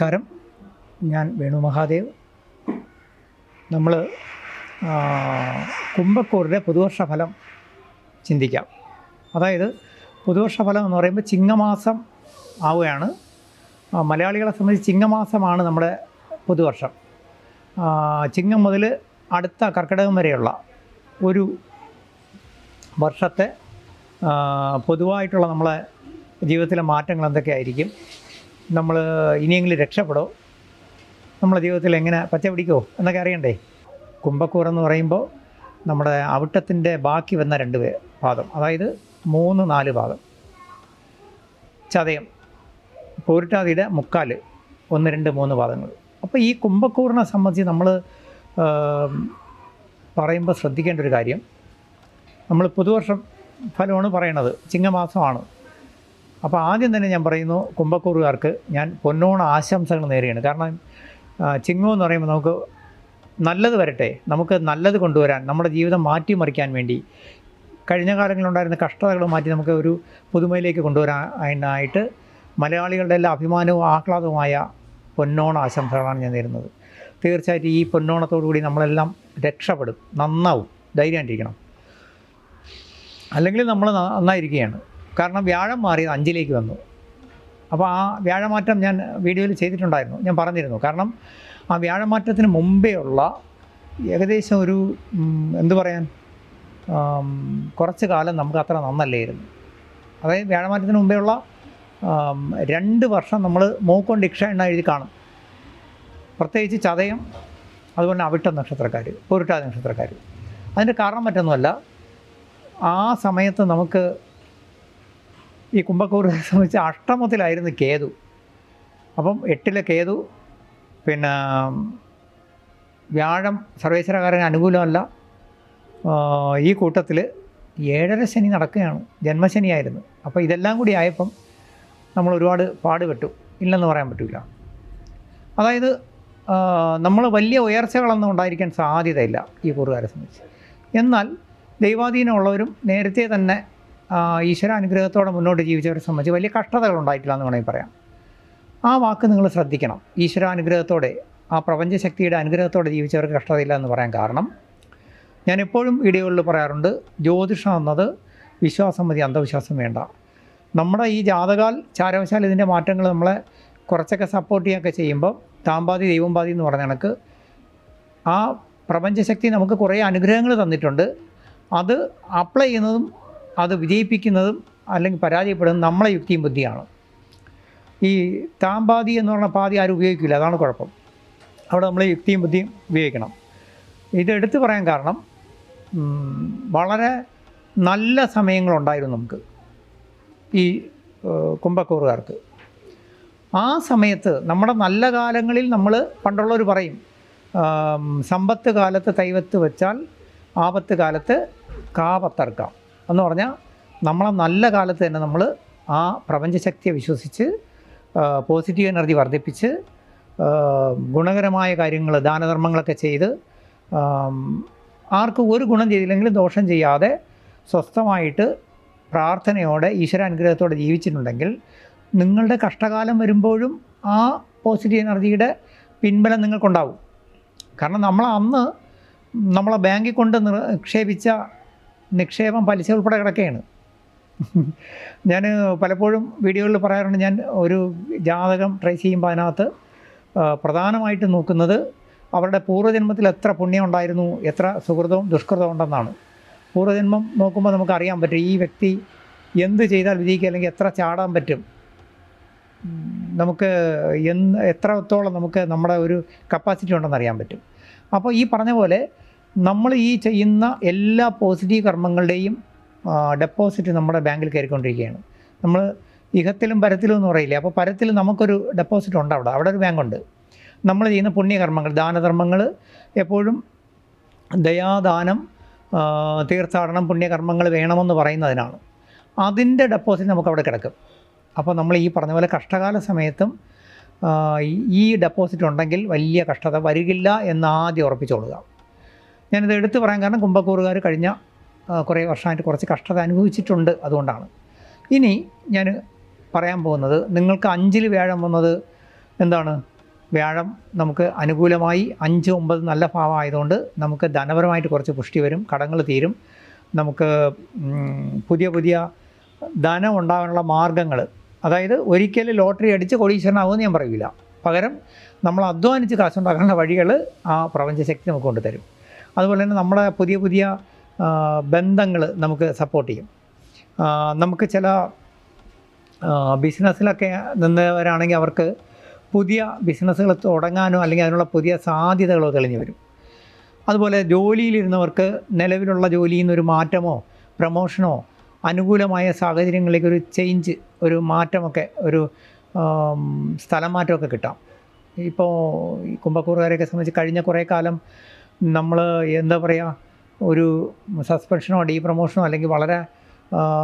നമസ്കാരം. ഞാൻ വേണു മഹാദേവ്. നമ്മൾ കുംഭക്കൂറിന്റെ പുതുവർഷ ഫലം ചിന്തിക്കാം. അതായത് പുതുവർഷ ഫലം എന്ന് പറയുമ്പോൾ ചിങ്ങമാസം ആവുകയാണ്. മലയാളികളെ സംബന്ധിച്ച് ചിങ്ങമാസമാണ് നമ്മുടെ പുതുവർഷം. ചിങ്ങം മുതൽ അടുത്ത കർക്കിടകം വരെയുള്ള ഒരു വർഷത്തെ പൊതുവായിട്ടുള്ള നമ്മളെ ജീവിതത്തിലെ മാറ്റങ്ങൾ എന്തൊക്കെയായിരിക്കും നമ്മൾ ഇനിയെങ്കിലും രക്ഷപ്പെടോ നമ്മളെ ജീവിതത്തിൽ എങ്ങനെ പച്ച പിടിക്കുമോ എന്നൊക്കെ അറിയണ്ടേ? കുംഭക്കൂർ എന്ന് പറയുമ്പോൾ നമ്മുടെ അവിട്ടത്തിന്റെ ബാക്കി വന്ന രണ്ട് പാദം. അതായത് മൂന്ന് നാല് പാദം. ചതയം. പോരിട്ടാതിയുടെ മുക്കാൽ ഒന്ന് രണ്ട് മൂന്ന് പാദങ്ങൾ. അപ്പോൾ ഈ കുംഭക്കൂറിനെ സംബന്ധിച്ച് നമ്മൾ പറയുമ്പോൾ ശ്രദ്ധിക്കേണ്ട ഒരു കാര്യം. നമ്മൾ പുതുവർഷം ഫലമാണ് പറയണത്. ചിങ്ങമാസമാണ്. അപ്പോൾ ആദ്യം തന്നെ ഞാൻ പറയുന്നു കുംഭക്കൂറുകാർക്ക് ഞാൻ പൊന്നോണ ആശംസകൾ നേരെയാണ് കാരണം ചിങ്ങം എന്ന് പറയുമ്പോൾ നമുക്ക് നല്ലത് വരട്ടെ നമുക്ക് നല്ലത് കൊണ്ടുവരാൻ നമ്മുടെ ജീവിതം മാറ്റിമറിക്കാൻ വേണ്ടി. കഴിഞ്ഞ കാലങ്ങളിലുണ്ടായിരുന്ന കഷ്ടതകൾ മാറ്റി നമുക്ക് ഒരു പുതുമയിലേക്ക് കൊണ്ടുവരാനായിട്ട് മലയാളികളുടെ എല്ലാ അഭിമാനവും ആഹ്ലാദവുമായ പൊന്നോണ ആശംസകളാണ് ഞാൻ നേരുന്നത്. തീർച്ചയായിട്ടും ഈ പൊന്നോണത്തോടു കൂടി നമ്മളെല്ലാം രക്ഷപ്പെടും നന്നാവും ധൈര്യമായിട്ടിരിക്കണം. അല്ലെങ്കിൽ നമ്മൾ നന്നായിരിക്കുകയാണ്. കാരണം വ്യാഴം മാറിയത് അഞ്ചിലേക്ക് വന്നു. അപ്പോൾ ആ വ്യാഴമാറ്റം ഞാൻ വീഡിയോയിൽ ചെയ്തിട്ടുണ്ടായിരുന്നു. ഞാൻ പറഞ്ഞിരുന്നു. കാരണം ആ വ്യാഴമാറ്റത്തിന് മുമ്പേ ഉള്ള ഏകദേശം ഒരു എന്തു പറയാൻ കുറച്ച് കാലം നമുക്ക് അത്ര നന്നല്ലായിരുന്നു. അതായത് വ്യാഴമാറ്റത്തിന് മുമ്പേ ഉള്ള രണ്ട് വർഷം നമ്മൾ മൂക്കൊണ്ട് ഇക്ഷ എണ്ണ എഴുതി കാണും. പ്രത്യേകിച്ച് ചതയം അതുപോലെ അവിട്ട നക്ഷത്രക്കാർ പൊരുട്ടാതി നക്ഷത്രക്കാർ അതിന്റെ കാരണം മറ്റൊന്നുമല്ല ആ സമയത്ത് നമുക്ക് ഈ കുംഭക്കൂറിനെ സംബന്ധിച്ച് അഷ്ടമത്തിലായിരുന്നു കേതു. അപ്പം എട്ടിലെ കേതു പിന്നെ വ്യാഴം സർവേശ്വരകാരന് അനുകൂലമല്ല. ഈ കൂട്ടത്തിൽ ഏഴര ശനി നടക്കുകയാണ്. ജന്മശനിയായിരുന്നു. അപ്പോൾ ഇതെല്ലാം കൂടി ആയപ്പം നമ്മൾ ഒരുപാട് പാടുപെട്ടു. ഇല്ലെന്ന് പറയാൻ പറ്റില്ല അതായത് നമ്മൾ വലിയ ഉയർച്ചകളൊന്നും ഉണ്ടായിരിക്കാൻ സാധ്യതയില്ല ഈ കൂറുകാരെ സംബന്ധിച്ച്. എന്നാൽ ദൈവാധീനമുള്ളവരും നേരത്തെ തന്നെ ആ, ഈശ്വരാനുഗ്രഹത്തോടെ മുന്നോട്ട് ജീവിച്ചവരെ സംബന്ധിച്ച് വലിയ കഷ്ടതകൾ ഉണ്ടായിട്ടില്ല എന്ന് വേണമെങ്കിൽ പറയാം. ആ വാക്ക് നിങ്ങൾ ശ്രദ്ധിക്കണം. ഈശ്വരാനുഗ്രഹത്തോടെ ആ പ്രപഞ്ചശക്തിയുടെ അനുഗ്രഹത്തോടെ ജീവിച്ചവർക്ക് കഷ്ടതയില്ല എന്ന് പറയാൻ കാരണം. ഞാൻ എപ്പോഴും വീഡിയോകളിൽ പറയാറുണ്ട് ജ്യോതിഷം എന്നത് വിശ്വാസം മതി അന്ധവിശ്വാസം വേണ്ട. നമ്മുടെ ഈ ജാതകാൽ ചാരവശാൽ ഇതിന്റെ മാറ്റങ്ങൾ നമ്മളെ കുറച്ചൊക്കെ സപ്പോർട്ട് ചെയ്യുകയൊക്കെ ചെയ്യുമ്പോൾ താമ്പാതി ദൈവം പാതി എന്ന് പറഞ്ഞ കണക്ക് ആ പ്രപഞ്ചശക്തി നമുക്ക് കുറേ അനുഗ്രഹങ്ങൾ തന്നിട്ടുണ്ട്. അത് അപ്ലൈ ചെയ്യുന്നതും അത് വിജയിപ്പിക്കുന്നതും അല്ലെങ്കിൽ പരാജയപ്പെടുന്നതും നമ്മളെ യുക്തിയും ബുദ്ധിയാണ്. ഈ താമ്പാതി എന്ന് പറഞ്ഞ പാതി ആരും ഉപയോഗിക്കില്ല അതാണ് കുഴപ്പം. അവിടെ നമ്മൾ യുക്തിയും ബുദ്ധിയും ഉപയോഗിക്കണം. ഇത് എടുത്തു പറയാൻ കാരണം വളരെ നല്ല സമയങ്ങളുണ്ടായിരുന്നു നമുക്ക് ഈ കുംഭക്കൂറുകാർക്ക്. ആ സമയത്ത് നമ്മുടെ നല്ല കാലങ്ങളിൽ നമ്മൾ പണ്ടുള്ളവർ പറയും സമ്പത്ത് കാലത്ത് തൈവത്ത് വെച്ചാൽ ആപത്ത് കാലത്ത് കാപത്തർക്കാം. എന്ന് പറഞ്ഞാൽ നമ്മളെ നല്ല കാലത്ത് തന്നെ നമ്മൾ ആ പ്രപഞ്ചശക്തിയെ വിശ്വസിച്ച് പോസിറ്റീവ് എനർജി വർദ്ധിപ്പിച്ച് ഗുണകരമായ കാര്യങ്ങൾ ദാനധർമ്മങ്ങളൊക്കെ ചെയ്ത് ആർക്കും ഒരു ഗുണം ചെയ്തില്ലെങ്കിലും ദോഷം ചെയ്യാതെ സ്വസ്ഥമായിട്ട് പ്രാർത്ഥനയോടെ ഈശ്വരാനുഗ്രഹത്തോടെ ജീവിച്ചിട്ടുണ്ടെങ്കിൽ നിങ്ങളുടെ കഷ്ടകാലം വരുമ്പോഴും ആ പോസിറ്റീവ് എനർജിയുടെ പിൻബലം നിങ്ങൾക്കുണ്ടാവും. കാരണം നമ്മൾ അന്ന് നമ്മളെ ബാങ്കിൽ കൊണ്ട് നിക്ഷേപിച്ച നിക്ഷേപം പലിശ ഉൾപ്പെടെ കിടക്കുകയാണ് ഞാൻ പലപ്പോഴും വീഡിയോകളിൽ പറയാറുണ്ട് ഞാൻ ഒരു ജാതകം ട്രേസ് ചെയ്യുമ്പോൾ അതിനകത്ത് പ്രധാനമായിട്ട് നോക്കുന്നത് അവരുടെ പൂർവജന്മത്തിൽ എത്ര പുണ്യം ഉണ്ടായിരുന്നു എത്ര സുഹൃതവും ദുഷ്കൃതവും ഉണ്ടെന്നാണ്. പൂർവജന്മം നോക്കുമ്പോൾ നമുക്ക് അറിയാൻ പറ്റും ഈ വ്യക്തി എന്ത് ചെയ്താൽ വിജയിക്കുക അല്ലെങ്കിൽ എത്ര ചാടാൻ പറ്റും. നമുക്ക് എന്ന് എത്രത്തോളം നമുക്ക് നമ്മുടെ ഒരു കപ്പാസിറ്റി ഉണ്ടെന്ന് അറിയാൻ പറ്റും. അപ്പോൾ ഈ പറഞ്ഞ പോലെ നമ്മൾ ഈ ചെയ്യുന്ന എല്ലാ പോസിറ്റീവ് കർമ്മങ്ങളുടെയും ഡെപ്പോസിറ്റ് നമ്മുടെ ബാങ്കിൽ കയറിക്കൊണ്ടിരിക്കുകയാണ്. നമ്മൾ ഇഹത്തിലും പരത്തിലും എന്ന് പറയില്ലേ. അപ്പോൾ പരത്തിൽ നമുക്കൊരു ഡെപ്പോസിറ്റ് ഉണ്ട് അവിടെ. അവിടെ ഒരു ബാങ്കുണ്ട് നമ്മൾ ചെയ്യുന്ന പുണ്യകർമ്മങ്ങൾ ദാനധർമ്മങ്ങൾ എപ്പോഴും ദയാദാനം തീർത്ഥാടനം പുണ്യകർമ്മങ്ങൾ വേണമെന്ന് പറയുന്നതിനാണ്. അതിന്റെ ഡെപ്പോസിറ്റ് നമുക്ക് അവിടെ കിടക്കും. അപ്പോൾ നമ്മൾ ഈ പറഞ്ഞ പോലെ കഷ്ടകാല സമയത്തും ഈ- ഡെപ്പോസിറ്റ് ഉണ്ടെങ്കിൽ വലിയ കഷ്ടത വരികില്ല എന്ന് ആദ്യം ഉറപ്പിച്ചോളുക ഞാനിത് എടുത്തു പറയാൻ കാരണം കുംഭക്കൂറുകാർ കഴിഞ്ഞ കുറേ വർഷമായിട്ട് കുറച്ച് കഷ്ടത അനുഭവിച്ചിട്ടുണ്ട് അതുകൊണ്ടാണ്. ഇനി ഞാൻ പറയാൻ പോകുന്നത് നിങ്ങൾക്ക് അഞ്ചിൽ വ്യാഴം വന്നത് എന്താണ്? വ്യാഴം നമുക്ക് അനുകൂലമായി അഞ്ച് ഒമ്പത് നല്ല ഭാവമായതുകൊണ്ട് നമുക്ക് ധനപരമായിട്ട് കുറച്ച് പുഷ്ടി വരും കടങ്ങൾ തീരും. നമുക്ക് പുതിയ പുതിയ ധനം ഉണ്ടാകാനുള്ള മാർഗങ്ങൾ. അതായത് ഒരിക്കലും ലോട്ടറി അടിച്ച് കോടീശ്വരനാകുമെന്ന് ഞാൻ പറയില്ല പകരം നമ്മൾ അധ്വാനിച്ച് കാശുണ്ടാക്കാനുള്ള വഴികൾ ആ പ്രപഞ്ചശക്തി നമുക്ക് കൊണ്ടുതരും. അതുപോലെ തന്നെ നമ്മുടെ പുതിയ പുതിയ ബന്ധങ്ങൾ നമുക്ക് സപ്പോർട്ട് ചെയ്യും. നമുക്ക് ചില ബിസിനസ്സിലൊക്കെ നിന്നവരാണെങ്കിൽ അവർക്ക് പുതിയ ബിസിനസ്സുകൾ തുടങ്ങാനോ അല്ലെങ്കിൽ അതിനുള്ള പുതിയ സാധ്യതകളോ തെളിഞ്ഞു വരും. അതുപോലെ ജോലിയിലിരുന്നവർക്ക് നിലവിലുള്ള ജോലിയിൽ നിന്നൊരു മാറ്റമോ പ്രമോഷനോ അനുകൂലമായ സാഹചര്യങ്ങളിലേക്ക് ഒരു ചേഞ്ച് ഒരു മാറ്റമൊക്കെ ഒരു സ്ഥലം മാറ്റമൊക്കെ കിട്ടാം. ഇപ്പോൾ ഈ കുംഭക്കൂറുകാരെയൊക്കെ സംബന്ധിച്ച് കഴിഞ്ഞ കുറേ കാലം നമ്മൾ എന്താ പറയുക ഒരു സസ്പെൻഷനോ ഡീ പ്രമോഷനോ അല്ലെങ്കിൽ വളരെ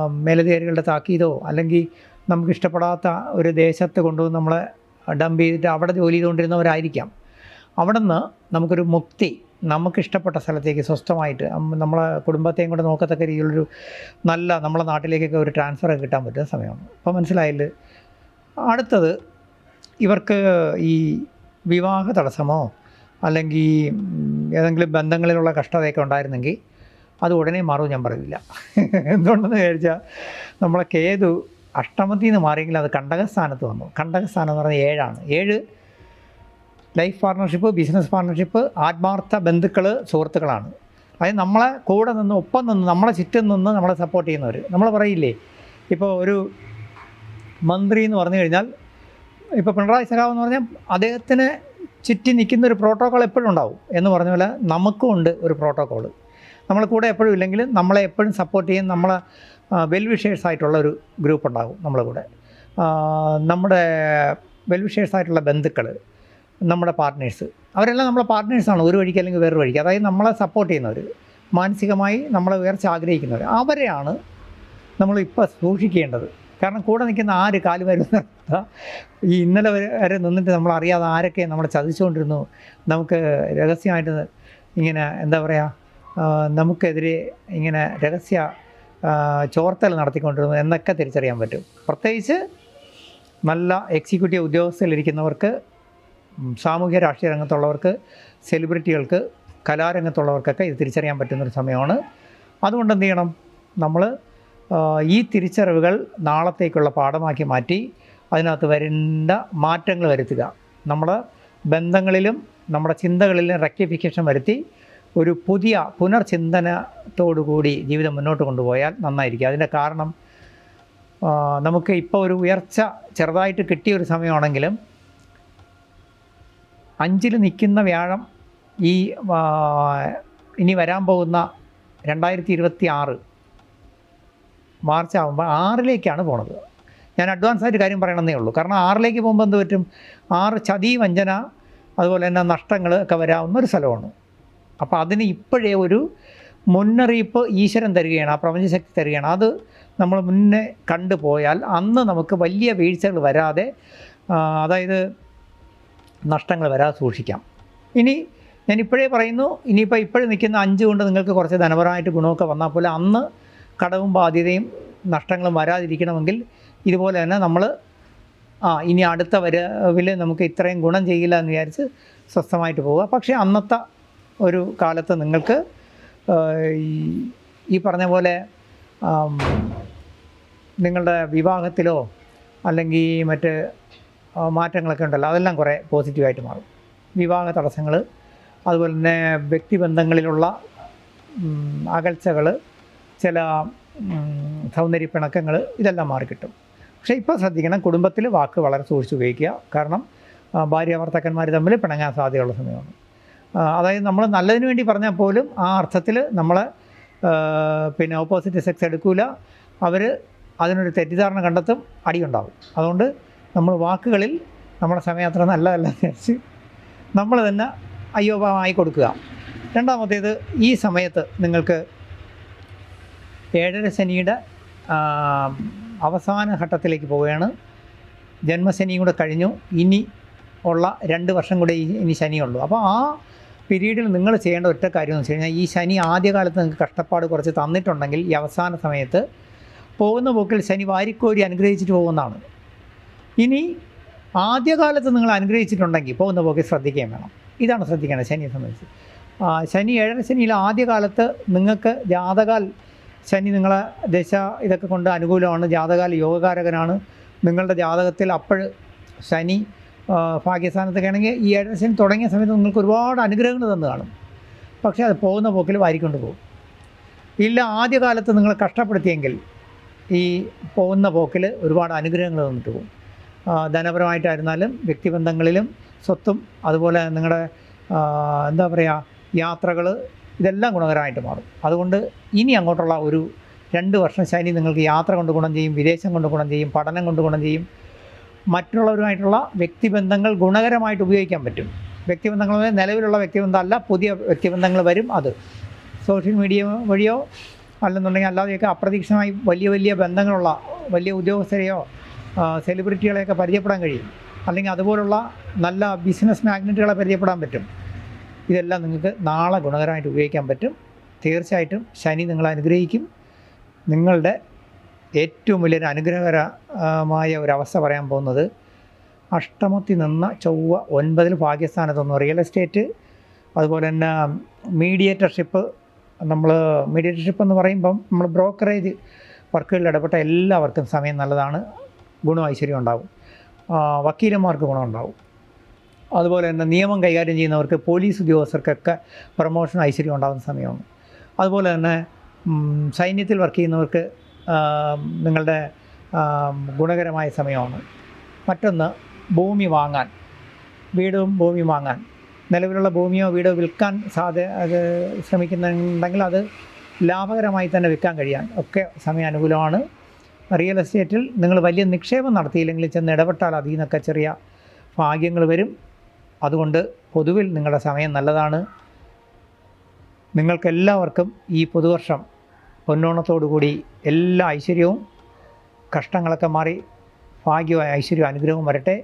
മേലധികാരികളുടെ താക്കീതോ അല്ലെങ്കിൽ നമുക്ക് ഇഷ്ടപ്പെടാത്ത ഒരു ദേശത്ത് കൊണ്ടുവന്ന് നമ്മളെ ഡംപ് ചെയ്തിട്ട് അവിടെ ജോലി ചെയ്തുകൊണ്ടിരുന്നവരായിരിക്കാം. അവിടെ നിന്ന് നമുക്കൊരു മുക്തി നമുക്കിഷ്ടപ്പെട്ട സ്ഥലത്തേക്ക് സ്വസ്ഥമായിട്ട് നമ്മളെ കുടുംബത്തെയും കൂടെ നോക്കത്തക്ക രീതിയിലൊരു നല്ല നമ്മളെ നാട്ടിലേക്കൊക്കെ ഒരു ട്രാൻസ്ഫർ കിട്ടാൻ പറ്റുന്ന സമയമാണ്. അപ്പോൾ മനസ്സിലായില്ല? അടുത്തത് ഇവർക്ക് ഈ വിവാഹ തടസ്സമോ അല്ലെങ്കിൽ ഏതെങ്കിലും ബന്ധങ്ങളിലുള്ള കഷ്ടതയൊക്കെ ഉണ്ടായിരുന്നെങ്കിൽ അത് ഉടനെ മാറും ഞാൻ പറയില്ല എന്തുകൊണ്ടെന്ന് വിചാരിച്ചാൽ നമ്മളെ കേതു അഷ്ടമത്തിൽ നിന്ന് മാറിയെങ്കിൽ അത് കണ്ടകസ്ഥാനത്ത് വന്നു. കണ്ടകസ്ഥാനം എന്ന് പറഞ്ഞാൽ ഏഴാണ്. ഏഴ് ലൈഫ് പാർട്ണർഷിപ്പ് ബിസിനസ് പാർട്ണർഷിപ്പ് ആത്മാർത്ഥ ബന്ധുക്കൾ സുഹൃത്തുക്കളാണ്. അതായത് നമ്മളെ കൂടെ നിന്ന് ഒപ്പം നിന്ന് നമ്മളെ ചുറ്റും നിന്ന് നമ്മളെ സപ്പോർട്ട് ചെയ്യുന്നവർ നമ്മൾ പറയില്ലേ ഇപ്പോൾ ഒരു മന്ത്രി എന്ന് പറഞ്ഞു കഴിഞ്ഞാൽ ഇപ്പോൾ പിണറായി സഖാവ് എന്ന് പറഞ്ഞാൽ അദ്ദേഹത്തിന് ചുറ്റി നിൽക്കുന്ന ഒരു പ്രോട്ടോക്കോൾ എപ്പോഴും ഉണ്ടാവും എന്ന് പറഞ്ഞ പോലെ നമുക്കും ഉണ്ട് ഒരു പ്രോട്ടോക്കോൾ നമ്മളെ കൂടെ എപ്പോഴും ഇല്ലെങ്കിലും നമ്മളെ എപ്പോഴും സപ്പോർട്ട് ചെയ്യുന്ന നമ്മളെ വെൽ വിഷേഴ്സ് ആയിട്ടുള്ള ഒരു ഗ്രൂപ്പ് ഉണ്ടാകും നമ്മളെ കൂടെ. നമ്മുടെ വെൽ വിഷേഴ്സ് ആയിട്ടുള്ള ബന്ധുക്കൾ നമ്മുടെ പാർട്ട്നേഴ്സ് അവരെല്ലാം നമ്മളെ പാർട്ട്നേഴ്സാണ് ഒരു വഴിക്ക് അല്ലെങ്കിൽ വേറൊരു വഴിക്ക്. അതായത് നമ്മളെ സപ്പോർട്ട് ചെയ്യുന്നവർ മാനസികമായി നമ്മളെ ഉയർച്ച ആഗ്രഹിക്കുന്നവർ അവരെയാണ് നമ്മൾ ഇപ്പോൾ സൂക്ഷിക്കേണ്ടത്. കാരണം കൂടെ നിൽക്കുന്ന ആര് കാൽ വരുന്ന ഈ ഇന്നലെ വരെ നിന്നിട്ട് നമ്മൾ അറിയാതെ ആരൊക്കെ നമ്മളെ ചതിച്ചുകൊണ്ടിരുന്നു? നമുക്ക് രഹസ്യമായിട്ട് ഇങ്ങനെ എന്താ പറയുക നമുക്കെതിരെ ഇങ്ങനെ രഹസ്യ ചോർത്തൽ നടത്തിക്കൊണ്ടിരുന്നു എന്നൊക്കെ തിരിച്ചറിയാൻ പറ്റും. പ്രത്യേകിച്ച് നല്ല എക്സിക്യൂട്ടീവ് ഉദ്യോഗസ്ഥരിലിരിക്കുന്നവർക്ക് സാമൂഹ്യ രാഷ്ട്രീയ രംഗത്തുള്ളവർക്ക് സെലിബ്രിറ്റികൾക്ക് കലാരംഗത്തുള്ളവർക്കൊക്കെ ഇത് തിരിച്ചറിയാൻ പറ്റുന്നൊരു സമയമാണ്. അതുകൊണ്ട് എന്ത് ചെയ്യണം? നമ്മൾ ഈ തിരിച്ചറിവുകൾ നാളത്തേക്കുള്ള പാഠമാക്കി മാറ്റി അതിനകത്ത് വരേണ്ട മാറ്റങ്ങൾ വരുത്തുക. നമ്മൾ ബന്ധങ്ങളിലും നമ്മുടെ ചിന്തകളിലും റെക്ടിഫിക്കേഷൻ വരുത്തി ഒരു പുതിയ പുനർചിന്തനത്തോടുകൂടി ജീവിതം മുന്നോട്ട് കൊണ്ടുപോയാൽ നന്നായിരിക്കും. അതിന്റെ കാരണം നമുക്ക് ഇപ്പോൾ ഒരു ഉയർച്ച ചെറുതായിട്ട് കിട്ടിയ ഒരു സമയമാണെങ്കിലും അഞ്ചിൽ നിൽക്കുന്ന വ്യാഴം ഈ ഇനി വരാൻ പോകുന്ന രണ്ടായിരത്തി ഇരുപത്തി ആറ് മാർച്ച് ആകുമ്പോൾ ആറിലേക്കാണ് പോണത്. ഞാൻ അഡ്വാൻസ് ആയിട്ട് കാര്യം പറയണമെന്നേ ഉള്ളൂ. കാരണം ആറിലേക്ക് പോകുമ്പോൾ എന്ത് പറ്റും? ആറ് ചതി വഞ്ചന അതുപോലെ തന്നെ നഷ്ടങ്ങൾ ഒക്കെ വരാവുന്ന ഒരു സ്ഥലമാണ്. അപ്പോൾ അതിന് ഇപ്പോഴേ ഒരു മുന്നറിയിപ്പ് ഈശ്വരൻ തരികയാണ് ആ പ്രപഞ്ചശക്തി തരികയാണ്. അത് നമ്മൾ മുന്നേ കണ്ടുപോയാൽ അന്ന് നമുക്ക് വലിയ വീഴ്ചകൾ വരാതെ അതായത് നഷ്ടങ്ങൾ വരാതെ സൂക്ഷിക്കാം. ഇനി ഞാൻ ഇപ്പോഴേ പറയുന്നു ഇനിയിപ്പോൾ ഇപ്പോഴും നിൽക്കുന്ന അഞ്ച് കൊണ്ട് നിങ്ങൾക്ക് കുറച്ച് ധനപരമായിട്ട് ഗുണമൊക്കെ വന്നാൽ പോലെ അന്ന് കടവും ബാധ്യതയും നഷ്ടങ്ങളും വരാതിരിക്കണമെങ്കിൽ ഇതുപോലെ തന്നെ നമ്മൾ ആ ഇനി അടുത്ത വരവിൽ നമുക്ക് ഇത്രയും ഗുണം ചെയ്യില്ല എന്ന് വിചാരിച്ച് സ്വസ്ഥമായിട്ട് പോവുക. പക്ഷേ അന്നത്തെ ഒരു കാലത്ത് നിങ്ങൾക്ക് ഈ- പറഞ്ഞ പോലെ നിങ്ങളുടെ വിവാഹത്തിലോ അല്ലെങ്കിൽ മറ്റ് മാറ്റങ്ങളൊക്കെ ഉണ്ടല്ലോ അതെല്ലാം കുറേ പോസിറ്റീവായിട്ട് മാറും. വിവാഹ തടസ്സങ്ങൾ അതുപോലെ തന്നെ വ്യക്തിബന്ധങ്ങളിലുള്ള അകൽച്ചകൾ ചില സൗന്ദര്യപ്പിണക്കങ്ങൾ സൗന്ദര്യ പിണക്കങ്ങൾ ഇതെല്ലാം മാറിക്കിട്ടും. പക്ഷേ ഇപ്പോൾ ശ്രദ്ധിക്കണം കുടുംബത്തിൽ വാക്ക് വളരെ സൂക്ഷിച്ച് ഉപയോഗിക്കുക കാരണം ഭാര്യ ഭർത്താക്കന്മാർ തമ്മിൽ പിണങ്ങാൻ സാധ്യതയുള്ള സമയമാണ്. അതായത് നമ്മൾ നല്ലതിന് വേണ്ടി പറഞ്ഞാൽ പോലും ആ അർത്ഥത്തിൽ നമ്മളെ പിന്നെ ഓപ്പോസിറ്റ് സെക്സ് എടുക്കൂല. അവർ അതിനൊരു തെറ്റിദ്ധാരണ കണ്ടെത്തും അടിയുണ്ടാവും. അതുകൊണ്ട് നമ്മൾ വാക്കുകളിൽ നമ്മുടെ സമയത്ര നല്ലതല്ല വിചാരിച്ച് നമ്മൾ തന്നെ അയ്യോഭാവമായി കൊടുക്കുക രണ്ടാമത്തേത് ഈ സമയത്ത് നിങ്ങൾക്ക് ഏഴര ശനിയുടെ അവസാന ഘട്ടത്തിലേക്ക് പോവുകയാണ്. ജന്മശനിയും കൂടെ കഴിഞ്ഞു. ഇനി ഉള്ള രണ്ട് വർഷം കൂടെ ഇനി ശനിയുള്ളൂ. അപ്പോൾ ആ പീരീഡിൽ നിങ്ങൾ ചെയ്യേണ്ട ഒറ്റ കാര്യം എന്ന് വെച്ച് കഴിഞ്ഞാൽ ഈ ശനി ആദ്യകാലത്ത് നിങ്ങൾക്ക് കഷ്ടപ്പാട് കുറച്ച് തന്നിട്ടുണ്ടെങ്കിൽ ഈ അവസാന സമയത്ത് പോകുന്ന പോക്കിൽ ശനി വാരിക്കോരി അനുഗ്രഹിച്ചിട്ട് പോകുന്നതാണ്. ഇനി ആദ്യകാലത്ത് നിങ്ങൾ അനുഗ്രഹിച്ചിട്ടുണ്ടെങ്കിൽ പോകുന്ന പോക്കിൽ ശ്രദ്ധിക്കുകയും വേണം. ഇതാണ് ശ്രദ്ധിക്കേണ്ടത് ശനിയെ സംബന്ധിച്ച്. ശനി ഏഴര ശനിയിൽ ആദ്യകാലത്ത് നിങ്ങൾക്ക് ജാതകാൽ ശനി നിങ്ങളെ ദശ ഇതൊക്കെ കൊണ്ട് അനുകൂലമാണ്. ജാതകാല യോഗകാരകനാണ്. നിങ്ങളുടെ ജാതകത്തിൽ അപ്പോൾ ശനി ഭാഗ്യസ്ഥാനത്തൊക്കെ ആണെങ്കിൽ ഈ ഏഴര ശനി തുടങ്ങിയ സമയത്ത് നിങ്ങൾക്ക് ഒരുപാട് അനുഗ്രഹങ്ങൾ തന്നു കാണും. പക്ഷേ അത് പോകുന്ന പോക്കിൽ വാരിക്കൊണ്ട് പോകും. ഇല്ല ആദ്യകാലത്ത് നിങ്ങൾ കഷ്ടപ്പെടുത്തിയെങ്കിൽ ഈ പോകുന്ന പോക്കിൽ ഒരുപാട് അനുഗ്രഹങ്ങൾ തന്നിട്ട് പോകും. ധനപരമായിട്ടായിരുന്നാലും വ്യക്തിബന്ധങ്ങളിലും സ്വത്തും അതുപോലെ നിങ്ങളുടെ എന്താ പറയുക യാത്രകൾ ഇതെല്ലാം ഗുണകരമായിട്ട് മാറും. അതുകൊണ്ട് ഇനി അങ്ങോട്ടുള്ള ഒരു രണ്ട് വർഷം ശൈലി നിങ്ങൾക്ക് യാത്ര കൊണ്ട് ഗുണം ചെയ്യും വിദേശം കൊണ്ട് ഗുണം ചെയ്യും പഠനം കൊണ്ട് ഗുണം ചെയ്യും. മറ്റുള്ളവരുമായിട്ടുള്ള വ്യക്തിബന്ധങ്ങൾ ഗുണകരമായിട്ട് ഉപയോഗിക്കാൻ പറ്റും. വ്യക്തിബന്ധങ്ങൾ നിലവിലുള്ള വ്യക്തിബന്ധമല്ല പുതിയ വ്യക്തിബന്ധങ്ങൾ വരും അത്. സോഷ്യൽ മീഡിയ വഴിയോ അല്ലെന്നുണ്ടെങ്കിൽ അല്ലാതെയൊക്കെ അപ്രതീക്ഷിതമായി വലിയ വലിയ ബന്ധങ്ങളുള്ള വലിയ ഉദ്യോഗസ്ഥരെയോ സെലിബ്രിറ്റികളെയൊക്കെ പരിചയപ്പെടാൻ കഴിയും. അല്ലെങ്കിൽ അതുപോലുള്ള നല്ല ബിസിനസ് മാഗ്നറ്റുകളെ പരിചയപ്പെടാൻ പറ്റും. ഇതെല്ലാം നിങ്ങൾക്ക് നാളെ ഗുണകരമായിട്ട് ഉപയോഗിക്കാൻ പറ്റും. തീർച്ചയായിട്ടും ശനി നിങ്ങളെ അനുഗ്രഹിക്കും. നിങ്ങളുടെ ഏറ്റവും വലിയൊരു അനുഗ്രഹകരമായ ഒരവസ്ഥ പറയാൻ പോകുന്നത് അഷ്ടമത്തിൽ നിന്ന ചൊവ്വ ഒൻപതിൽ ഭാഗ്യസ്ഥാനത്തൊന്ന് റിയൽ എസ്റ്റേറ്റ് അതുപോലെ തന്നെ മീഡിയേറ്റർഷിപ്പ് നമ്മൾ മീഡിയേറ്റർഷിപ്പ് എന്ന് പറയുമ്പം നമ്മൾ ബ്രോക്കറേജ് വർക്കുകളിൽ ഇടപെട്ട എല്ലാവർക്കും സമയം നല്ലതാണ്. ഗുണം ഐശ്വര്യം ഉണ്ടാവും. വക്കീലന്മാർക്ക് ഗുണമുണ്ടാവും. അതുപോലെ തന്നെ നിയമം കൈകാര്യം ചെയ്യുന്നവർക്ക് പോലീസ് ഉദ്യോഗസ്ഥർക്കൊക്കെ പ്രൊമോഷൻ ഐശ്വര്യം ഉണ്ടാകുന്ന സമയമാണ്. അതുപോലെ തന്നെ സൈന്യത്തിൽ വർക്ക് ചെയ്യുന്നവർക്ക് നിങ്ങളുടെ ഗുണകരമായ സമയമാണ്. മറ്റൊന്ന് ഭൂമി വാങ്ങാൻ. വീടും ഭൂമി വാങ്ങാൻ. നിലവിലുള്ള ഭൂമിയോ വീടോ വിൽക്കാൻ സാധ്യ അത് ശ്രമിക്കുന്നുണ്ടെങ്കിൽ അത് ലാഭകരമായി തന്നെ വിൽക്കാൻ കഴിയാൻ ഒക്കെ സമയം അനുകൂലമാണ് റിയൽ എസ്റ്റേറ്റിൽ നിങ്ങൾ വലിയ നിക്ഷേപം നടത്തിയില്ലെങ്കിൽ ചെന്ന് ഇടപെട്ടാൽ അതിൽ നിന്നൊക്കെ ചെറിയ ഭാഗ്യങ്ങൾ വരും. അതുകൊണ്ട് പൊതുവിൽ നിങ്ങളുടെ സമയം നല്ലതാണ്. നിങ്ങൾക്കെല്ലാവർക്കും ഈ പുതുവർഷം പൊന്നോണത്തോടുകൂടി എല്ലാ ഐശ്വര്യവും കഷ്ടങ്ങളൊക്കെ മാറി ഭാഗ്യവും ഐശ്വര്യവും അനുഗ്രഹവും വരട്ടെ.